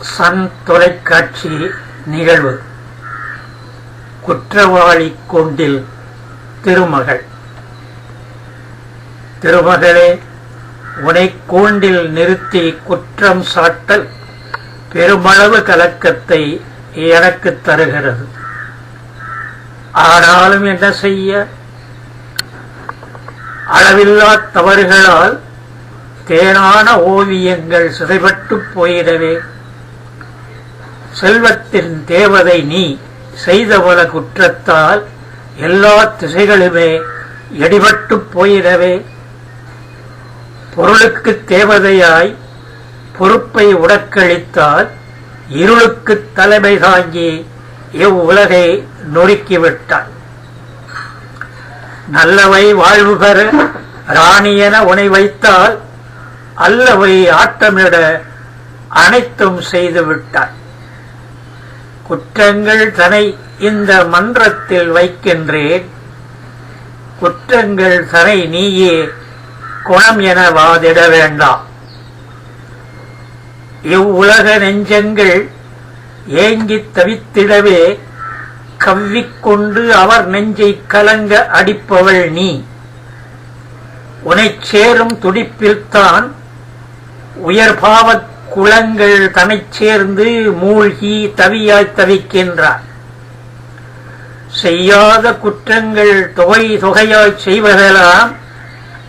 Sun தொலைக்காட்சி நிகழ்வு. குற்றவாளி கொண்டில் திருமகள். திருமகளே உனை கூண்டில் நிறுத்தி குற்றம் சாட்டல் பெருமளவு கலக்கத்தை எனக்கு தருகிறது. ஆனாலும் என்ன செய்ய? அளவில்லா தவறுகளால் தேனான ஓவியங்கள் சிதைபட்டு போயிடவே செல்வத்தின் தேவதை நீ செய்த பல குற்றத்தால் எல்லா திசைகளுமே எடிபட்டு போயிடவே பொருளுக்கு தேவதையாய் பொறுப்பை உடக்களித்தால் இருளுக்கு தலைமை தாங்கி இவ்வுலகை நொறுக்கிவிட்டான் நல்லவை வாழ்வு பெற ராணியென உனை வைத்தால் அல்லவை ஆட்டமிட அனைத்தும் செய்துவிட்டார். குற்றங்கள் தனை இந்த மன்றத்தில் வைக்கின்றேன். குற்றங்கள் தனை நீயே குணம் என வாதிட வேண்டாம். இவ்வுலக நெஞ்சங்கள் ஏங்கித் தவித்திடவே கவ்விக்கொண்டு அவர் நெஞ்சை கலங்க அடிப்பவள் நீ. உனைச் சேரும் துடிப்பில்தான் உயர்பாவக் குளங்கள் தனைச் சேர்ந்து மூழ்கி தவியாய் தவிக்கின்றார். செய்யாத குற்றங்கள் தொகை தொகையாய் செய்வதெல்லாம்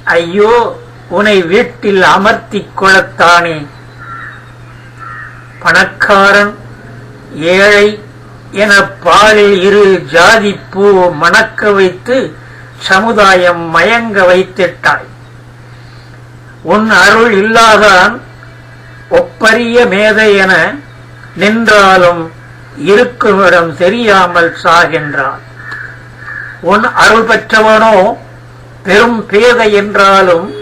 ஐயோ உனை வீட்டில் அமர்த்திக் கொள்ளத்தானே. பணக்காரன் ஏழை என பாலில் இரு ஜாதி பூ மணக்க வைத்து சமுதாயம் மயங்க வைத்திட்டாய். உன் அருள் இல்லாதான் ஒப்பரிய மேதை என நின்றாலும் இருக்குமிடம் தெரியாமல் சாகின்றான். உன் அருள் பெற்றவனோ பெரும் பேதை என்றாலும்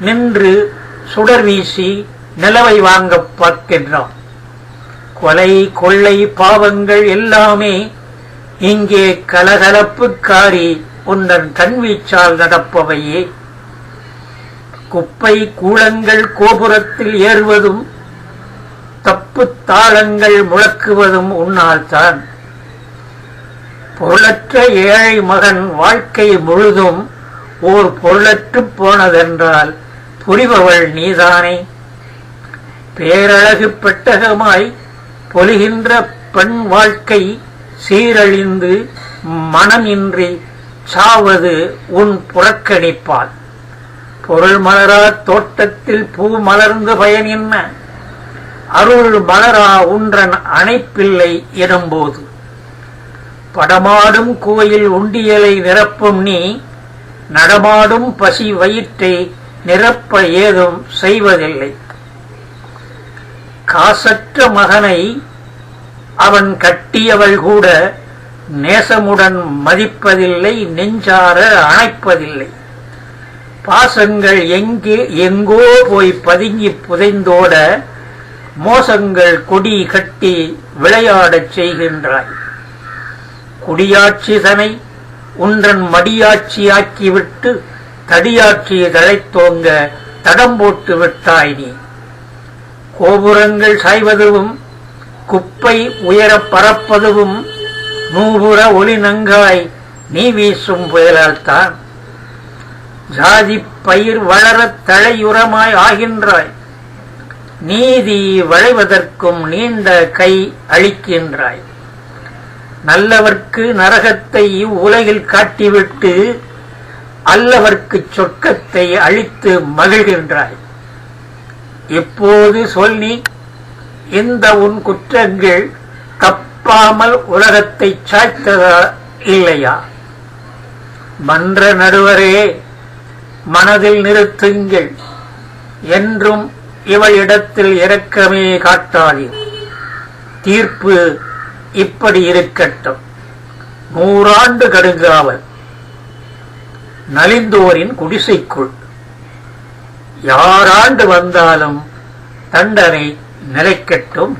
நின்று சுடர் வீசி நிலவை வாங்கப் பார்க்கின்றான். கொலை கொள்ளை பாவங்கள் எல்லாமே இங்கே கலகலப்புக்காரி உன்னன் கண்வீச்சால் நடப்பவையே. குப்பை கூளங்கள் கோபுரத்தில் ஏறுவதும் தப்பு தாளங்கள் முழக்குவதும் உன்னால்தான் பொருளற்ற ஏழை மகன் வாழ்க்கை முழுதும் ஓர் பொருளற்று போனதென்றால் புரிபவள் நீதானே. பேரழகு பெட்டகமாய் பொலிகின்ற பெண் வாழ்க்கை சீரழிந்து மனமின்றி சாவது உன் புறக்கணிப்பாள் பொருள் மலரா தோட்டத்தில் பூ மலர்ந்து என்ன? அருள் மலரா உன்றன் அணைப்பில்லை எனும்போது. படமாடும் கோயில் உண்டியலை நிரப்பும் நீ நடமாடும் பசி வயிற்றை நிரப்ப ஏதும் செய்வதில்லை. காசற்ற மகனை அவன் கட்டியவள் கூட நேசமுடன் மதிப்பதில்லை நெஞ்சார அணைப்பதில்லை. பாசங்கள் எங்கே எங்கோ போய் பதுங்கி புதைந்தோட மோசங்கள் கொடி கட்டி விளையாடச் செய்கின்றாய். குடியாட்சி தனை உன்றன் மடியாட்சியாக்கிவிட்டு தடியாட்சியை தழைத்தோங்க தடம் போட்டு விட்டாய் நீ. கோபுரங்கள் சாய்வதுவும் குப்பை உயரப் பறப்பதுவும் நூபுற ஒளி நங்காய் நீ வீசும் புயலால்தான் ஜாதி பயிர் வளரத் தழையுரமாய் ஆகின்றாய். நீதி வளைவதற்கும் நீண்ட கை அளிக்கின்றாய். நல்லவர்க்கு நரகத்தை இவ்வுலகில் காட்டிவிட்டு அல்லவர்க்கு சொர்க்கத்தை அழித்து மகிழ்கின்றாய். இப்போது சொல் நீ இந்த உன் குற்றங்கள் தப்பாமல் உலகத்தை சாய்த்ததா இல்லையா? மன்ற நடுவரே மனதில் நிறுத்துங்கள். என்றும் இவளிடத்தில் இரக்கமே காட்டாதீர். தீர்ப்பு இப்படி இருக்கட்டும். நூறாண்டு கடுங்காவல். நலிந்தோரின் குடிசைக்குள். யாராண்டு வந்தாலும் தண்டனை நிலைக்கட்டும்.